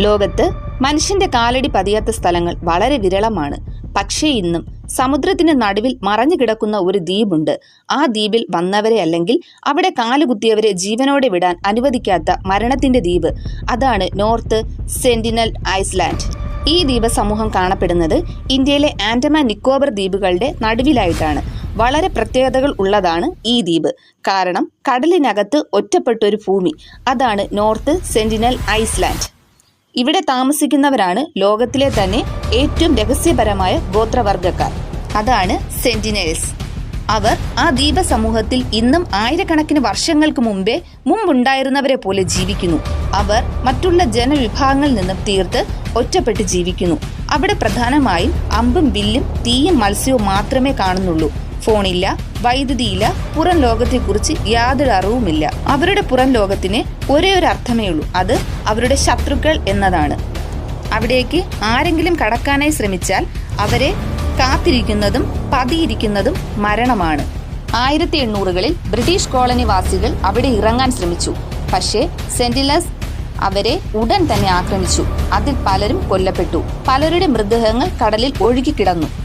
ലോകത്ത് മനുഷ്യന്റെ കാലടി പതിയാത്ത സ്ഥലങ്ങൾ വളരെ വിരളമാണ്. പക്ഷേ ഇന്നും സമുദ്രത്തിന് നടുവിൽ മറഞ്ഞു കിടക്കുന്ന ഒരു ദ്വീപുണ്ട്. ആ ദ്വീപിൽ വന്നവരെ അല്ലെങ്കിൽ അവിടെ കാലുകുത്തിയവരെ ജീവനോടെ വിടാൻ അനുവദിക്കാത്ത മരണത്തിന്റെ ദ്വീപ്. അതാണ് നോർത്ത് സെന്റിനൽ ഐസ്ലാൻഡ്. ഈ ദ്വീപ സമൂഹം കാണപ്പെടുന്നത് ഇന്ത്യയിലെ ആൻഡമാൻ നിക്കോബർ ദ്വീപുകളുടെ നടുവിലായിട്ടാണ്. വളരെ പ്രത്യേകതകൾ ഉള്ളതാണ് ഈ ദ്വീപ്. കാരണം കടലിനകത്ത് ഒറ്റപ്പെട്ടൊരു ഭൂമി. അതാണ് നോർത്ത് സെന്റിനൽ ഐസ്ലാൻഡ്. ഇവിടെ താമസിക്കുന്നവരാണ് ലോകത്തിലെ തന്നെ ഏറ്റവും രഹസ്യപരമായ ഗോത്രവർഗക്കാർ അതാണ് സെന്റിനേഴ്സ് അവർ ആ ദ്വീപ സമൂഹത്തിൽ ഇന്നും ആയിരക്കണക്കിന് വർഷങ്ങൾക്ക് മുമ്പേ മുമ്പുണ്ടായിരുന്നവരെ പോലെ ജീവിക്കുന്നു. അവർ മറ്റുള്ള ജനവിഭാഗങ്ങളിൽ നിന്നും തീർത്ത് ഒറ്റപ്പെട്ട് ജീവിക്കുന്നു. അവിടെ പ്രധാനമായും അമ്പും വില്ലും തീയും മത്സ്യവും മാത്രമേ കാണുന്നുള്ളൂ. ഫോണില്ല വൈദ്യുതിയില്ല പുറം ലോകത്തെക്കുറിച്ച് യാതൊരു അറിവുമില്ല. അവരുടെ പുറം ലോകത്തിന് ഒരേ ഒരു അർത്ഥമേ ഉള്ളൂ. അത് അവരുടെ ശത്രുക്കൾ എന്നതാണ്. അവിടേക്ക് ആരെങ്കിലും കടക്കാനായി ശ്രമിച്ചാൽ അവരെ കാത്തിരിക്കുന്നതും പതിയിരിക്കുന്നതും മരണമാണ്. ആയിരത്തി എണ്ണൂറുകളിൽ ബ്രിട്ടീഷ് കോളനി വാസികൾ അവിടെ ഇറങ്ങാൻ ശ്രമിച്ചു. പക്ഷേ സെന്റിലസ് അവരെ ഉടൻ തന്നെ ആക്രമിച്ചു. അതിൽ പലരും കൊല്ലപ്പെട്ടു. പലരുടെ മൃതദേഹങ്ങൾ കടലിൽ ഒഴുകിക്കിടന്നു.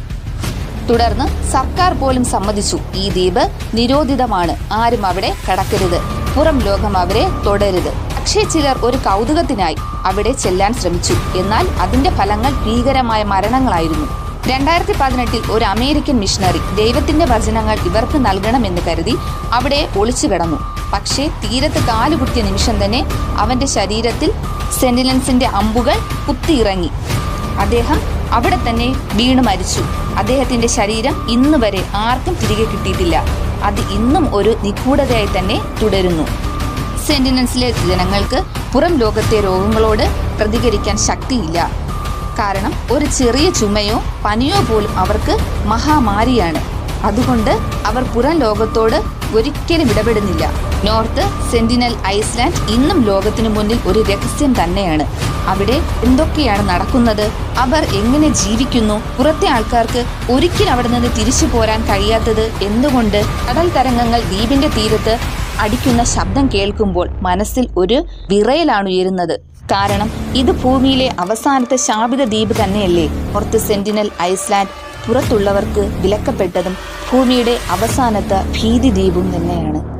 തുടർന്ന് സർക്കാർ പോലും സമ്മതിച്ചു. ഈ ദ്വീപ് നിരോധിതമാണ്. ആരും അവിടെ കടക്കരുത്. പുറം ലോകം അവരെ തുടരുത്. പക്ഷേ ചിലർ ഒരു കൗതുകത്തിനായി അവിടെ ചെല്ലാൻ ശ്രമിച്ചു. എന്നാൽ അതിന്റെ ഫലങ്ങൾ ഭീകരമായ മരണങ്ങളായിരുന്നു. രണ്ടായിരത്തി പതിനെട്ടിൽ ഒരു അമേരിക്കൻ മിഷണറി ദൈവത്തിന്റെ വചനങ്ങൾ ഇവർക്ക് നൽകണമെന്ന് കരുതി അവിടെ ഒളിച്ചു കിടന്നു. പക്ഷേ തീരത്ത് കാലുകുത്തിയ നിമിഷം തന്നെ അവന്റെ ശരീരത്തിൽ സെന്റിലൻസിന്റെ അമ്പുകൾ കുത്തിയിറങ്ങി. അദ്ദേഹം അവിടെ തന്നെ വീണ് മരിച്ചു. അദ്ദേഹത്തിന്റെ ശരീരം ഇന്ന് വരെ ആർക്കും തിരികെ കിട്ടിയിട്ടില്ല. അത് ഇന്നും ഒരു നിഗൂഢതയായി തന്നെ തുടരുന്നു. സെന്റിനൻസിലെ ജനങ്ങൾക്ക് പുറം ലോകത്തെ രോഗങ്ങളോട് പ്രതികരിക്കാൻ ശക്തിയില്ല. കാരണം ഒരു ചെറിയ ചുമയോ പനിയോ പോലും അവർക്ക് മഹാമാരിയാണ്. അതുകൊണ്ട് അവർ പുറം ലോകത്തോട് ഒരിക്കലും ഇടപെടുന്നില്ല. നോർത്ത് സെന്റിനൽ ഐസ്ലാൻഡ് ഇന്നും ലോകത്തിനു മുന്നിൽ ഒരു രഹസ്യം തന്നെയാണ്. അവിടെ എന്തൊക്കെയാണ് നടക്കുന്നത്? അവർ എങ്ങനെ ജീവിക്കുന്നു? പുറത്തെ ആൾക്കാർക്ക് ഒരിക്കലും അവിടെ നിന്ന് തിരിച്ചു പോരാൻ കഴിയാത്തത് എന്തുകൊണ്ട്? കടൽ തരംഗങ്ങൾ ദ്വീപിന്റെ തീരത്ത് അടിക്കുന്ന ശബ്ദം കേൾക്കുമ്പോൾ മനസ്സിൽ ഒരു വിറയലാണ് ഉയരുന്നത്. കാരണം ഇത് ഭൂമിയിലെ അവസാനത്തെ ശാപിത ദ്വീപ് തന്നെയല്ലേ. നോർത്ത് സെന്റിനൽ ഐസ്ലാൻഡ് പുറത്തുള്ളവർക്ക് വിലക്കപ്പെട്ടതും ഭൂമിയുടെ അവസാനത്തെ ഭീതി ദ്വീപും തന്നെയാണ്.